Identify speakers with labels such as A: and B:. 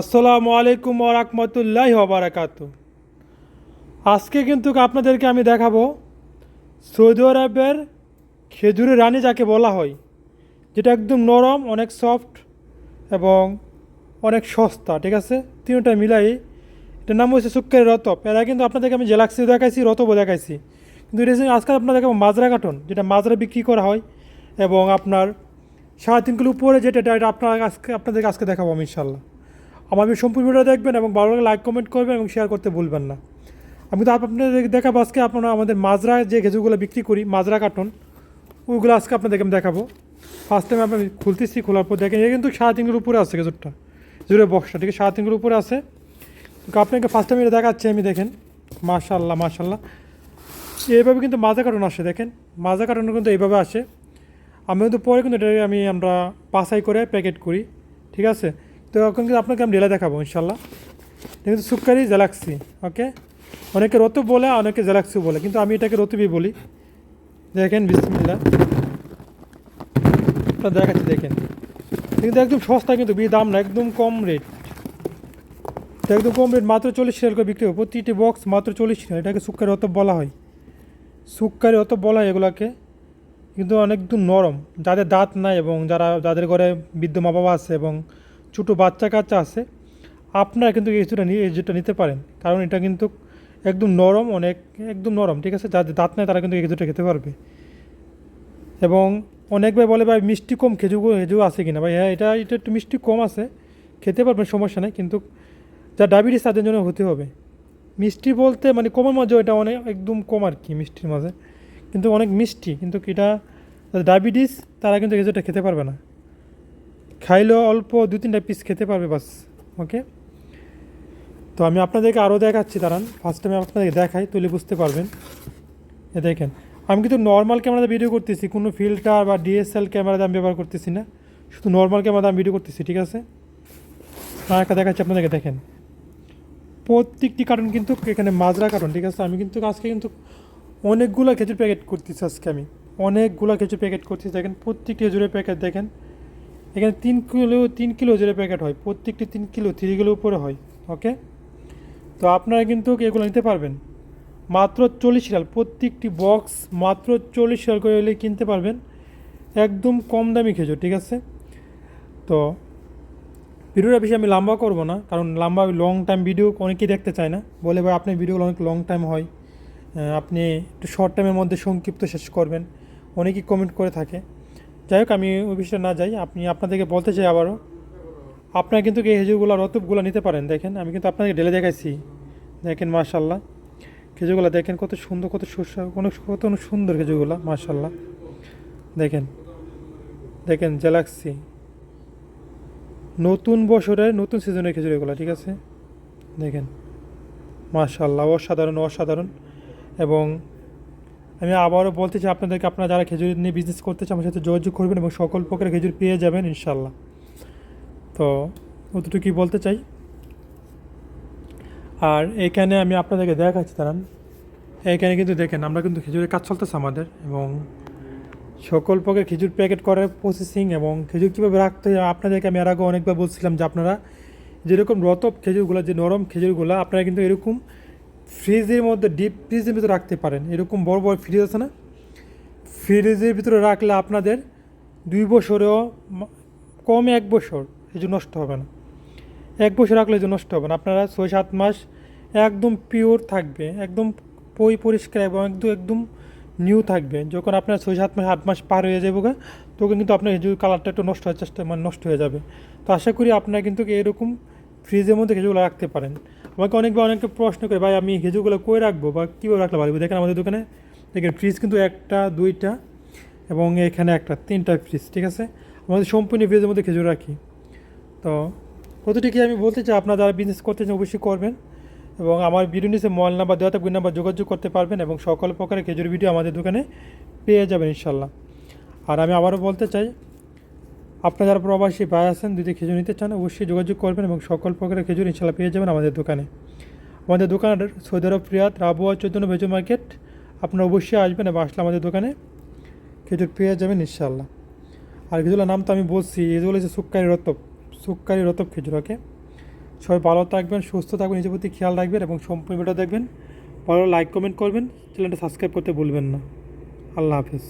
A: আসসালামু আলাইকুম ওরহমতুল্লাহ ওবরাকাত আজকে কিন্তু আপনাদেরকে আমি দেখাবো সৌদি আরবের খেজুরের রানী যাকে বলা হয়, যেটা একদম নরম, অনেক সফট এবং অনেক সস্তা, ঠিক আছে? তিনটা মিলাই, এটার নাম হচ্ছে সুক্কের রতপ এরা কিন্তু আপনাদেরকে আমি জেলাক্সিও দেখাইছি, রতবও দেখাইছি। কিন্তু রিসেন্ট আজকে আপনার দেখাবো মাজরা কার্টন, যেটা মাজরা বিক্রি করা হয় এবং আপনার সাড়ে তিন কিলো উপরে যেটা, এটা আপনার আজকে আপনাদেরকে আজকে দেখাবো আমি ইনশাল্লাহ এই সম্পূর্ণ ভিডিও দেখবেন এবং ভালো লাগলে লাইক কমেন্ট করবেন এবং শেয়ার করতে ভুলবেন না। আমি তো আপনাদের দেখাবো আজকে আপনারা আমাদের মাজরা যে খেজুরগুলো বিক্রি করি, মাজরা কার্টন ওইগুলো আজকে আপনাদেরকে আমি দেখাবো। ফার্স্ট টাইম আপনি খুলতেছি, খোলার পর দেখেন এটা কিন্তু সাড়ে তিন কিলোর উপরে আছে খেজুরটা জুড়ে বক্সটা ঠিক আছে? সাড়ে তিন কিলোর উপরে আছে। আপনাকে ফার্স্ট টাইম এটা দেখাচ্ছি আমি, দেখেন। মাশাল্লাহ মাশাল্লাহ এইভাবে কিন্তু মাজা কার্টন আসে, দেখেন? মাজা কার্টন কিন্তু এইভাবে আসে। আমি কিন্তু পরে কিন্তু এটা আমি আমরা পাসাই করে প্যাকেট করি, ঠিক আছে? তো এখন কিন্তু আপনাকে আমি ঢেলে দেখাবো, ইনশাল্লাহ। কিন্তু সুক্কারি জ্যালাক্সি ওকে? অনেকে রতু বলে অনেকে জেলাক্সি বলে। কিন্তু আমি এটাকে রতুবি বলি। দেখেন বিসমিল্লা আপনার দেখাচ্ছি, দেখেন। কিন্তু একদম সস্তা কিন্তু বি দাম না, একদম কম রেট। একদম কম রেট, মাত্র চল্লিশ টাকা করে বিক্রি হবে। প্রতিটি বক্স মাত্র চল্লিশ টাকা এটাকে সুক্কারি অত বলা হয়। সুক্কারি অত বলা হয় এগুলাকে। কিন্তু অনেকদম নরম। যাদের দাঁত নাই এবং যারা, যাদের ঘরে বৃদ্ধ মা বাবা আছে এবং ছোটো বাচ্চা কাচ্চা আছে, আপনারা কিন্তু এই কিছুটা নিয়ে এই যেটা নিতে পারেন। কারণ এটা কিন্তু একদম নরম, অনেক একদম নরম, ঠিক আছে? যাদের দাঁত নেয় তারা কিন্তু এই খেতে পারবে। এবং অনেক ভাই বলে, ভাই, মিষ্টি কম খেজুর খেজুর আছে কিনা? ভাই হ্যাঁ এটা এটা একটু মিষ্টি কম আছে। খেতে পারবেন, সমস্যা নেই। কিন্তু যা ডায়াবেটিস, তাদের জন্য হতে হবে। মিষ্টি বলতে মানে কমের মাঝে এটা অনেক একদম কম আর কি মিষ্টির মাঝে। কিন্তু অনেক মিষ্টি। কিন্তু এটা ডায়াবেটিস, তারা কিন্তু কিছুটা খেতে পারবে না। খাইলেও অল্প দু তিনটা পিস খেতে পারবে বাস ওকে তো আমি আপনাদেরকে আরও দেখাচ্ছি, দাঁড়ান ফার্স্ট টাইম আপনাদেরকে দেখাই তুলে বুঝতে পারবেন। এ দেখেন, আমি কিন্তু নর্মাল ক্যামেরাতে ভিডিও করতেছি, কোনো ফিল্টার বা ডিএসএল ক্যামেরাতে আমি ব্যবহার করতেছি না। শুধু নর্মাল ক্যামেরাতে আমি ভিডিও করতেছি, ঠিক আছে? আর একটা দেখাচ্ছি আপনাদেরকে, দেখেন। প্রত্যেকটি কার্টন কিন্তু এখানে মাজরা কার্টন ঠিক আছে? আমি কিন্তু আজকে কিন্তু অনেকগুলো খেজুর প্যাকেট করতেছি আজকে আমি। অনেকগুলো খেজুর প্যাকেট করতেছি, দেখেন, প্রত্যেকটি খেজুরের প্যাকেট দেখেন। এখানে তিন কিলো তিন কিলো খেজুরের প্যাকেট হয়। প্রত্যেকটি তিন কিলো থ্রি কিলো উপরে হয় ওকে তো আপনারা কিন্তু এগুলো নিতে পারবেন। মাত্র চল্লিশ রিয়াল, প্রত্যেকটি বক্স মাত্র চল্লিশ রিয়াল করে হলে কিনতে পারবেন। একদম কম দামি খেজুর, ঠিক আছে? তো ভিডিওটা বেশি আমি লম্বা করব না, কারণ লম্বা লং টাইম ভিডিও অনেকেই দেখতে চায় না। বলে ভাই, আপনার ভিডিওগুলো অনেক লং টাইম হয়। আপনি একটু শর্ট টাইমের মধ্যে সংক্ষিপ্ত শেষ করবেন। অনেকেই কমেন্ট করে থাকে। যাই হোক, আমি ওই বিষয়টা না যাই, আপনি আপনাদেরকে বলতে চাই আবারও। আপনারা কিন্তু এই খেজুরগুলো রতবগুলো নিতে পারেন, দেখেন। আমি কিন্তু আপনাকে ঢেলে দেখাইছি। দেখেন মাশাল্লাহ খেজুরগুলো দেখেন, কত সুন্দর, কত সুস্বাদু কোনো কত সুন্দর খেজুরগুলো মাশাল্লাহ দেখেন দেখেন জ্যালাক্সি নতুন বছরের, নতুন সিজনের খেজুর এগুলো ঠিক আছে? দেখেন মাশাল্লাহ অসাধারণ অসাধারণ। এবং আমি আবারও বলতে চাই আপনাদেরকে, আপনারা যারা খেজুর নিয়ে বিজনেস করতে চান, আমার সাথে যোগাযোগ করবেন এবং সকল প্রকারের খেজুর পেয়ে যাবেন, ইনশাল্লাহ। তো অতটুকুই বলতে চাই। আর এখানে আমি আপনাদেরকে দেখাচ্ছি, দাঁড়ান। এখানে কিন্তু দেখেন, আমরা কিন্তু খেজুরের কাজ চলতেছে আমাদের এবং সকল প্রকার খেজুর প্যাকেট করার প্রসেসিং এবং খেজুর কীভাবে রাখতে হয়, আপনাদেরকে আমি এর আগে অনেকবার বলছিলাম যে আপনারা যেরকম রতব খেজুরগুলো, যে নরম খেজুরগুলো, আপনারা কিন্তু এরকম ফ্রিজের মধ্যে ডিপ ফ্রিজের ভিতরে রাখতে পারেন। এরকম বড় বড় ফ্রিজ আছে না? ফ্রিজের ভিতরে রাখলে আপনাদের দুই বছরেও কমে এক বছর খেজুর নষ্ট হবে না। এক বছর রাখলে যে নষ্ট হবে না। আপনারা ছয় সাত মাস একদম পিওর থাকবে, একদম পই পরিষ্কার এবং একদম একদম নিউ থাকবে। যখন আপনার ছয় সাত মাস, আট মাস পার হয়ে যাবে তখন কিন্তু আপনার খেজুর কালারটা একটু নষ্ট হওয়ার চেষ্টা মানে নষ্ট হয়ে যাবে। তো আশা করি আপনারা কিন্তু এরকম ফ্রিজের মধ্যে খেজুরগুলো রাখতে পারেন। আমাকে অনেকবার অনেকে প্রশ্ন করে, ভাই, আমি খেজুরগুলো কই রাখব বা কীভাবে রাখলে ভালো দেখেন আমাদের দোকানে, দেখেন ফ্রিজ কিন্তু একটা, দুইটা এবং এখানে একটা, তিনটা ফ্রিজ ঠিক আছে? আমাদের সম্পূর্ণ ফ্রিজের মধ্যে খেজুর রাখি। তো কতটুকু আমি বলতে চাই, আপনারা যারা বিজনেস করতে চান অবশ্যই করবেন এবং আমার ভিডিও নিচে মোবাইল নাম্বার দেওয়া থাকবে নাম্বার যোগাযোগ করতে পারবেন এবং সকল প্রকারের খেজুর ভিডিও আমাদের দোকানে পেয়ে যাবেন ইনশাল্লাহ। আর আমি আবারও বলতে চাই আপনারা যারা প্রবাসী ভাই আছেন যদি খেজুর নিতে চান, অবশ্যই যোগাযোগ করবেন এবং সকল প্রকারের খেজুর ইনশাল্লাহ পেয়ে যাবেন আমাদের দোকানে। আমাদের দোকানের সৌদি আরব রিয়াদ রাবুয়া চৈতন্য ভেজু মার্কেট, আপনারা অবশ্যই আসবেন এবং আসলে আমাদের দোকানে খেজুর পেয়ে যাবেন ইনশাল্লাহ আর খেজুরের নাম তো আমি বলছি এগুলো হচ্ছে সুক্কারি রতব সুক্কারি রতব খেজুর, ওকে? সবাই ভালো থাকবেন, সুস্থ থাকবেন, নিজের প্রতি খেয়াল রাখবেন এবং সম্পূর্ণ ভিডিও দেখবেন। ভালো লাইক, কমেন্ট করবেন, চ্যানেলটা সাবস্ক্রাইব করতে ভুলবেন না। আল্লাহ হাফিজ।